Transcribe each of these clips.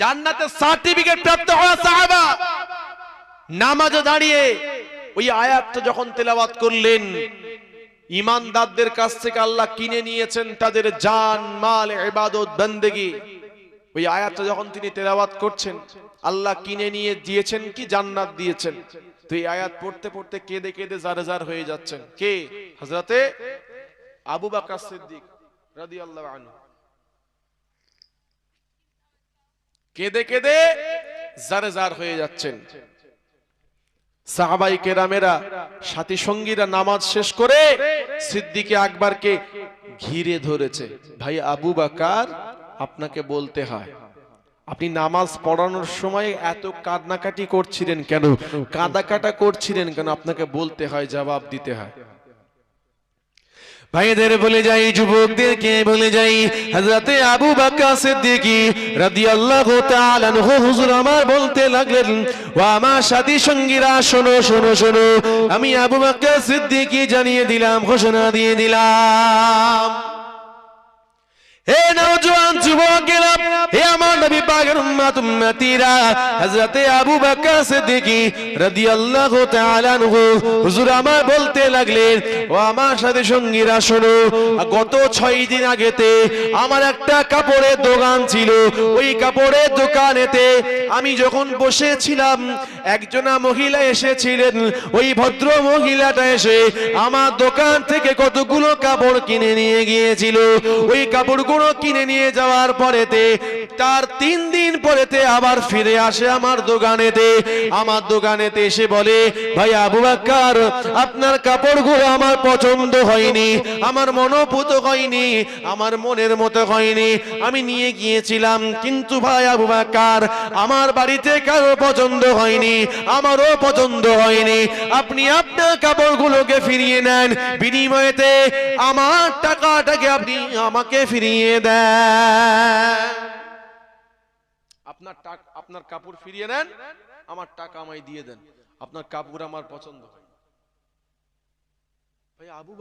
জান্নাতের সার্টিফিকেট প্রাপ্ত হওয়া সাহাবা। নামাজে দাঁড়িয়ে ওই আয়াতটা যখন তেলাওয়াত করলেন, ইমানদারদের কাছ থেকে আল্লাহ কিনে নিয়েছেন তাদের জান, মাল, ইবাদত, বন্দেগী। ওই আয়াতটা যখন তিনি তেলাওয়াত করছেন, আল্লাহ কিনে নিয়ে দিয়েছেন কি জান্নাত দিয়েছেন? তো এই আয়াত পড়তে পড়তে কেঁদে কেঁদে জারে জার হয়ে যাচ্ছেন। কে? হযরতে আবু বকর সিদ্দিক রাদিয়াল্লাহু আনহু। কেঁদে কেঁদে জারে জার হয়ে যাচ্ছেন। সাহাবাই কেরামেরা, সাথী সঙ্গীরা নামাজ শেষ করে সিদ্দিকে আকবরকে ঘিরে ধরেছে। ভাই, আবু বাকার, আপনাকে বলতে হয়, আপনি নামাজ পড়ানোর সময় এত কান্নাকাটি করছিলেন কেন? কাঁদাকাটা করছিলেন কেন? আপনাকে বলতে হয়, জবাব দিতে হয়। ভাইদের বলে যাই, যুবকদেরকে বলে যাই হজরতে আবু বাক্কা সিদ্দিকি রাদিয়াল্লাহু তাআলা আনহু হুজুর আমার বলতে লাগলেন ও আমার সাথী সঙ্গীরা, শোনো শোনো শোনো, আমি আবু বাক্কা সিদ্দিকি জানিয়ে দিলাম, ঘোষণা দিয়ে দিলাম। হে নওজোয়ান আমার নবী পাকের উম্মত উম্মতিরা হযরতে আবু বকর সিদ্দিকী রাদিয়াল্লাহু তাআলা আনহু, হুজুর আমার বলতে লাগলেন, ও আমার সাথে সঙ্গীরা, শোনো, গত 6 দিন আগেতে আমার একটা কাপড়ের দোকান ছিল। ওই কাপড়ের দোকানেতে আমি যখন বসেছিলাম, একজনা মহিলা এসেছিলেন। ওই ভদ্র মহিলাটা এসে আমার দোকান থেকে কতগুলো কাপড় কিনে নিয়ে গিয়েছিল। ওই কাপড়গুলো কিনে নিয়ে যাওয়ার পরেতে তার তিন দিন পরেতে আবার ফিরে আসে আমার দোকানেতে। আমার দোকানেতে এসে বলে, ভাই আবু বাক্কার, আপনার কাপড়গুলো আমার পছন্দ হয়নি, আমার মনোপুত হয়নি, আমার মনের মতো হয়নি। আমি নিয়ে গিয়েছিলাম, কিন্তু ভাই আবু বাক্কার, আমার বাড়িতে কারও পছন্দ হয়নি, আমারও পছন্দ হয়নি। আপনি আপনার কাপড়গুলোকে ফিরিয়ে নেন, বিনিময়েতে আমার টাকাটাকে আপনি আমাকে ফিরিয়ে দেন। আপনার টাকা, আপনার কাপড় ফিরিয়ে নেন, আমার টাকা আমায় দিয়ে দেন। আপনার কাপড় আমার পছন্দ ভাই, আবু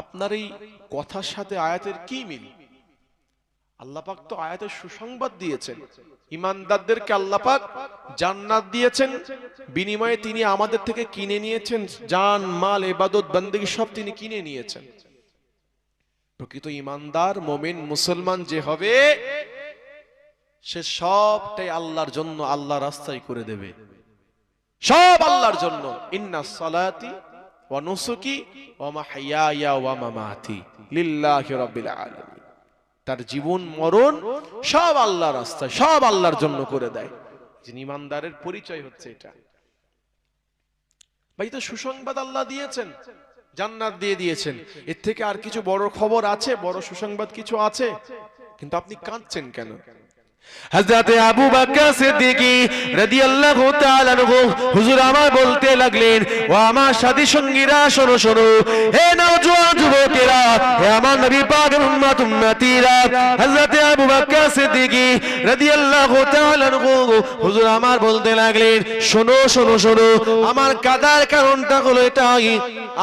আপনার এই কথার সাথে আয়াতের কি মিল? আল্লাহ পাক তো আয়াতের সুসংবাদ দিয়েছেন। ইমানদারদেরকে আল্লাহ পাক জান্নাত দিয়েছেন। বিনিময়ে তিনি আমাদের থেকে কিনে নিয়েছেন। জান, মাল, ইবাদত, বন্দেগী সব তিনি কিনে নিয়েছেন। প্রকৃত ইমানদার, মোমেন, মুসলমান যে হবে সে সবটাই আল্লাহর জন্য আল্লাহ রাস্তায় করে দেবে। সব আল্লাহর জন্য। ইন্না সালাতি তার জীবন, মরণ সব আল্লাহর রাস্তায়, সব আল্লাহর জন্য করে দেয়। যিনি ইমানদারের পরিচয় হচ্ছে এটা। ভাই, তো সুসংবাদ আল্লাহ দিয়েছেন, জান্নাত দিয়ে দিয়েছেন। এর থেকে আর কিছু বড় খবর আছে? বড় সুসংবাদ কিছু আছে? কিন্তু আপনি কাঁদছেন কেন? হযরতে আবু বকর সিদ্দিকী রাদিয়াল্লাহু তাআলা আনহু হুজুর আমার বলতে লাগলেন, ও আমার সাথী সঙ্গীরা, শোনো শোনো, হে নওজোয়ান যুবকেরা, হে আমার নবী পাকের উম্মত, উম্মতিরা, হযরতে আবু বকর সিদ্দিকী রাদিয়াল্লাহু তাআলা আনহু হুজুর আমার বলতে লাগলেন, শোনো শোনো শোনো, আমার কাদার কারণটা হলো এটাই,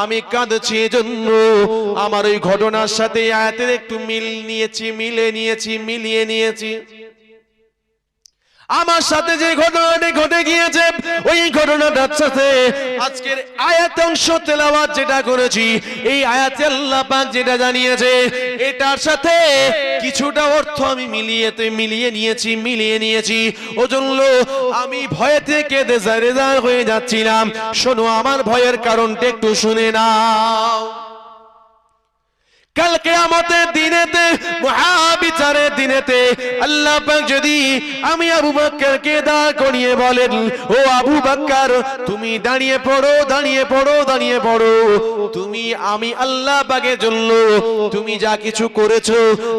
আমি কাঁদছি এজন্য, আমার ওই ঘটনার সাথে আয়াতের একটু মিল নিয়েছি, মিলে নিয়েছি, মিলিয়ে নিয়েছি। আমার সাথে যে ঘটনাটি ঘটে গিয়েছে, ওই ঘটনাটার সাথে আজকের আয়াত অংশ তেলাওয়াত যেটা করেছি। এই আয়াতে আল্লাহ পাক যেটা জানিয়েছে, এটার সাথে কিছুটা অর্থ আমি মিলিয়ে মিলিয়ে নিয়েছি মিলিয়ে নিয়েছি। ওজন্য আমি ভয়ে থেকে দেজারেজার হয়ে যাচ্ছিলাম। শোনো, আমার ভয়ের কারণটা একটু শুনে নাও। কাল কেয়ামতের দিনেতে, মহাবিচারের দিনেতে, আল্লাহ যদি আমি আবু বকরকে দাঁড় করিয়ে বলেন, ও আবু বকর তুমি দাঁড়িয়ে পড়ো দাঁড়িয়ে পড়ো দাঁড়িয়ে পড়ো। তুমি আমি আল্লাহ পাকের জন্য, তুমি যা কিছু করেছ,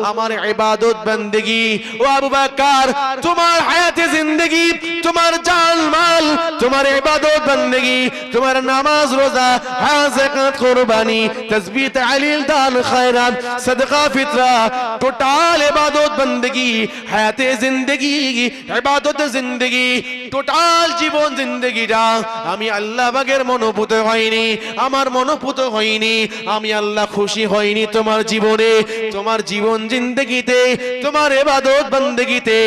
আমার ইবাদত বান্দেগী। ও আবু বকর তোমার হায়াতে জিন্দেগি, তোমার জান মাল তোমার ইবাদত বান্দেগী, তোমার নামাজ রোজা হজ কুরবানি তাসবিহ তাহলিল দান খায়রাত, সদকা, ফিতরা, টোটাল ইবাদত বندگی হায়াতে জিন্দেগি, ইবাদত জিন্দেগি, টোটাল জীবন জিন্দেগিটা আমি আল্লাহ বাগের মনোপুত হইনি আমার মনোপুত হইনি আমি আল্লাহ খুশি হইনি তোমার জীবনে, তোমার জীবন জিন্দেগিতে, তোমার এবাদত বন্দেগিতে,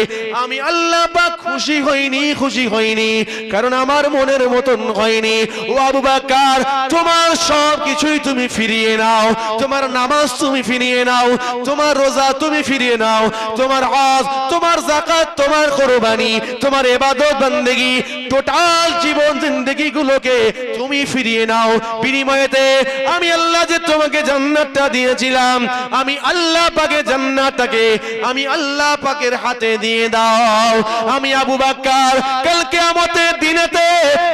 আমি আল্লাহ পাক খুশি হইনি খুশি হইনি কারণ আমার মনের মতন হয়নি। ও আবু বাকার তোমার সব কিছুই তুমি ফিরিয়ে নাও, তোমার নামাজ তুমি ফিরিয়ে নাও, তোমার রোজা তুমি ফিরিয়ে নাও, তোমার হজ, তোমার জাকাত তোমার কোরবানি, তোমার এবাদত, বান্দেগি, টোটাল জীবন জিন্দগি গুলোকে তুমি ফিরিয়ে নাও। বিনিময়েতে আমি আল্লাহ যে তোমাকে জান্নাতটা দিয়েছিলাম, আমি আল্লাহ পাকে জান্নাতটাকে আমি আল্লাহ পাকের হাতে দিয়ে দাও। আমি আবু বাক্কার, কাল কিয়ামতের দিনেতে,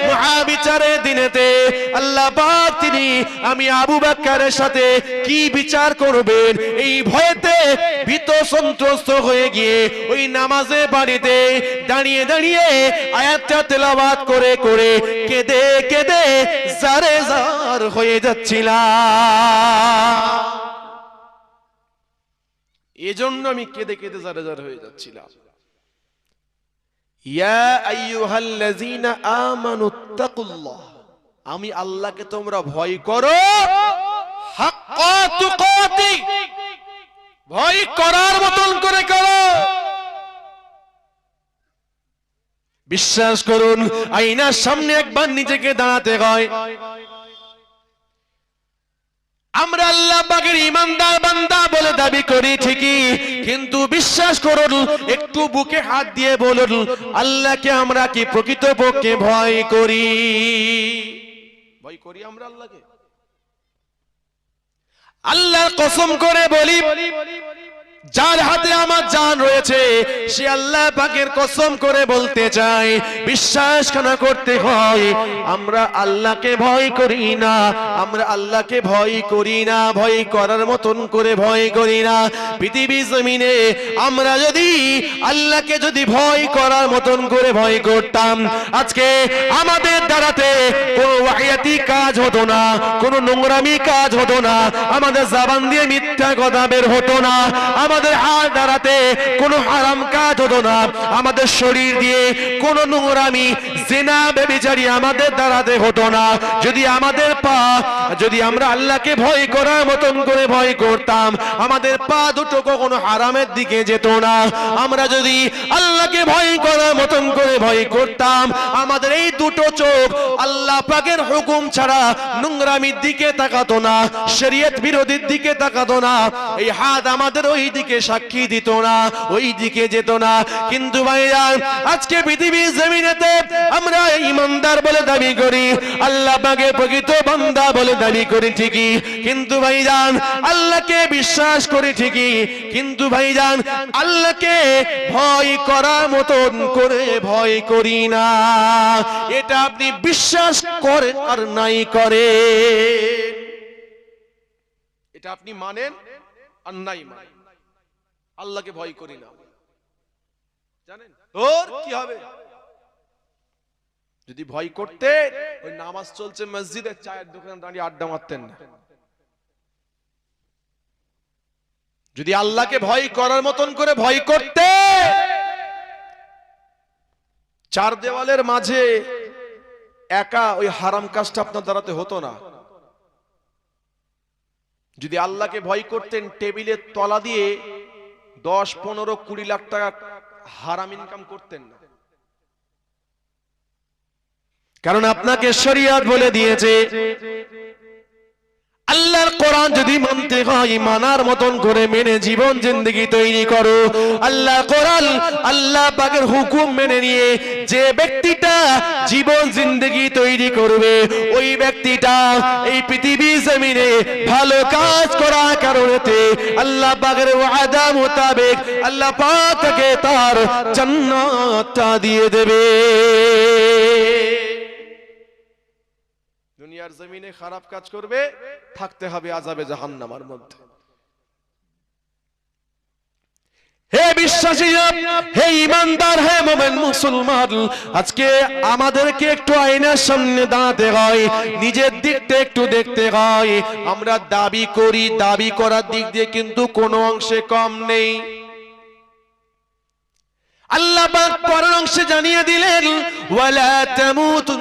মহাবিচারের দিনেতে আল্লাহ পাক তিনি আমি আবু বাক্কারের সাথে কি বিচার করবেন? এই ভয়েতে ভীত সন্ত্রস্ত হয়ে গিয়ে ওই নামাজে বাড়িতে দাঁড়িয়ে দাঁড়িয়ে আয়াতটা তেলাওয়াত করে করে কেঁদে কেঁদে জারে জার হয়ে যাচ্ছিলাম। এজন্য আমি কেঁদে কেঁদে জারে জার হয়ে যাচ্ছিলাম। ইয়া আইয়ুহাল্লাযীনা আমানুত্তাকুল্লাহ আমি আল্লাহকে তোমরা ভয় করো। ভয় করার মতন করে করো। বিশ্বাস করুন আইনার সামনে একবার নিজেকে দাঁড়াতে হয়। আমরা আল্লাহ পাকের ইমানদার বান্দা বলে দাবি করি ঠিকই, কিন্তু বিশ্বাস করুন, একটু বুকে হাত দিয়ে বলুন, আল্লাহকে আমরা কি প্রকৃত প্রকৃতপক্ষে ভয় করি? ভয় করি আমরা আল্লাহকে। আল্লাহর কসম করে বলি যার হাতে আমার জান রয়েছে, সে আল্লাহ পাকের কসম করে বলতে চাই, বিশ্বাস কেন করতে হয়? আমরা আল্লাহকে ভয় করি না, আমরা আল্লাহকে ভয় করি না, ভয় করার মতন করে ভয় করি না। পৃথিবী জমিনে আমরা যদি আল্লাহকে যদি ভয় করার মতন করে ভয় করতাম, আজকে আমাদের দ্বারাতে কোনো ওয়াহিয়াতি কাজ হতো না, কোনো নোংরামি কাজ হতো না, আমাদের জাবান দিয়ে মিথ্যা কথা বের হতো না। আমাদের হাত দাঁড়াতে কোনো হারাম কাজ হতো না। আমাদের শরীর দিয়ে কোনো নোংরামি জেনা, বেবিচারি আমাদের দ্বারাতে হতো না। যদি আমাদের পা, যদি আমরা আল্লাহকে ভয় করার মতন করে ভয় করতাম, আমাদের পা দুটো কখনো হারামের দিকে যেত না। আমরা যদি আল্লাহকে ভয় করার মতন করে ভয় করতাম, আমাদের এই দুটো চোখ আল্লাহ পাকের হুকুম ছাড়া নোংরামির দিকে তাকাতো না, শরীয়ত বিরোধীর দিকে তাকাতো না, এই হাত আমাদের ওই দিকে সাক্ষী দিত না, ওই দিকে যেত না। কিন্তু ভাইয়া, আজকে পৃথিবীর জমিনেতে আমরা ইমানদার বলে দাবি করি, আল্লাহ পাকে প্রকৃত বান্দা বলে দাবি করি ঠিকই। কিন্তু ভাইজান, আল্লাহকে বিশ্বাস করি ঠিকই। কিন্তু ভাইজান, আল্লাহকে ভয় করার মতন করে ভয় করি না। এটা আপনি বিশ্বাস করেন আর নাই করে এটা আপনি মানেন আর নাই মানেন। আল্লাহকে ভয় করি না। জানেন? তোর কি হবে? যদি ভয় করতে, ওই নামাজ চলছে মসজিদের চায়ের দোকানে দাঁড়িয়ে আড্ডা মারতেন না। যদি আল্লাহকে ভয় করার মতন করে ভয় করতে, চার দেওয়ালের মাঝে একা ওই হারাম কাজটা আপনার দাঁড়াতে হতো না। যদি আল্লাহকে ভয় করতেন, টেবিলের তলা দিয়ে দশ, পনেরো, কুড়ি লাখ টাকা হারাম ইনকাম করতেন না। কারণ আপনাকে শরিয়াত বলে দিয়েছে, আল্লাহর কোরআন যদি মানতে হয়, মানার মতন করে মেনে জীবন জিন্দগি তৈরি করো। আল্লাহ কোরআন, আল্লাহ পাকের হুকুম মেনে নিয়ে যে ব্যক্তিটা জীবন জিন্দগি তৈরি করবে, ওই ব্যক্তিটা এই পৃথিবী জমিনে ভালো কাজ করার কারণেতে আল্লাহ পাকের ওয়াদা মোতাবেক আল্লাহ পাক তাকে তার জান্নাতটা দিয়ে দেবে। দুনিয়ার জমিনে খারাপ কাজ করবে, থাকতে হবে আজাবে জাহান্নামার মধ্যে। হে বিশ্বাসী, হে ইমানদার, হে মোমেন মুসলমান, আজকে আমাদেরকে একটু আইনার সামনে দাঁড়াতে হয়, নিজের দিকটা একটু দেখতে হয়। আমরা দাবি করি, দাবি করার দিক দিয়ে কিন্তু কোনো অংশে কম নেই। আল্লাহ পাক পরের অংশে জানিয়ে দিলেন, ওয়ালা তামুতুন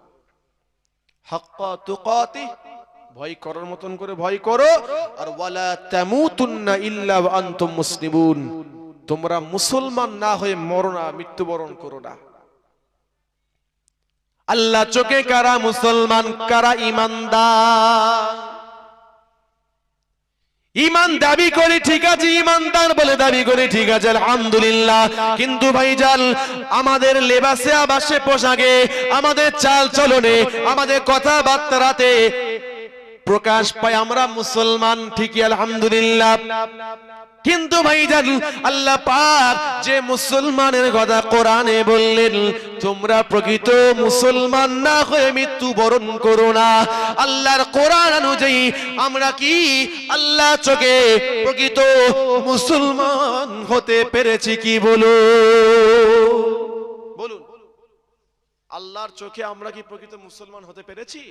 ভয় করার মতন করে ভয় করো, আর ওয়ালা তামুতুন্না ইল্লা আনতুম মুসলিমুন। তোমরা মুসলমান না হয়ে মরো না, মৃত্যুবরণ করো না। আল্লাহ চোখে কারা মুসলমান, কারা ইমানদার? ইমান দাবি করে, ঠিক আছে, ইমানদার বলে দাবি করি, ঠিক আছে, আলহামদুলিল্লাহ। কিন্তু ভাইজান, আমাদের লেবাসে আবাসে পোশাকে, আমাদের চাল চলনে, আমাদের কথাবার্তারাতে প্রকাশ পাই আমরা মুসলমান, ঠিকই, আলহামদুলিল্লাহ। কিন্তু ভাইজান, আল্লাহ পাক যে মুসলমানের কথা কোরআনে বললেন, তোমরা প্রকৃত মুসলমান না হয়ে মৃত্যু বরণ করো না। আল্লাহর কোরআন অনুযায়ী আমরা কি আল্লাহ চোখে প্রকৃত মুসলমান হতে পেরেছি কি বলো? বলুন। আল্লাহর চোখে আমরা কি প্রকৃত মুসলমান হতে পেরেছি?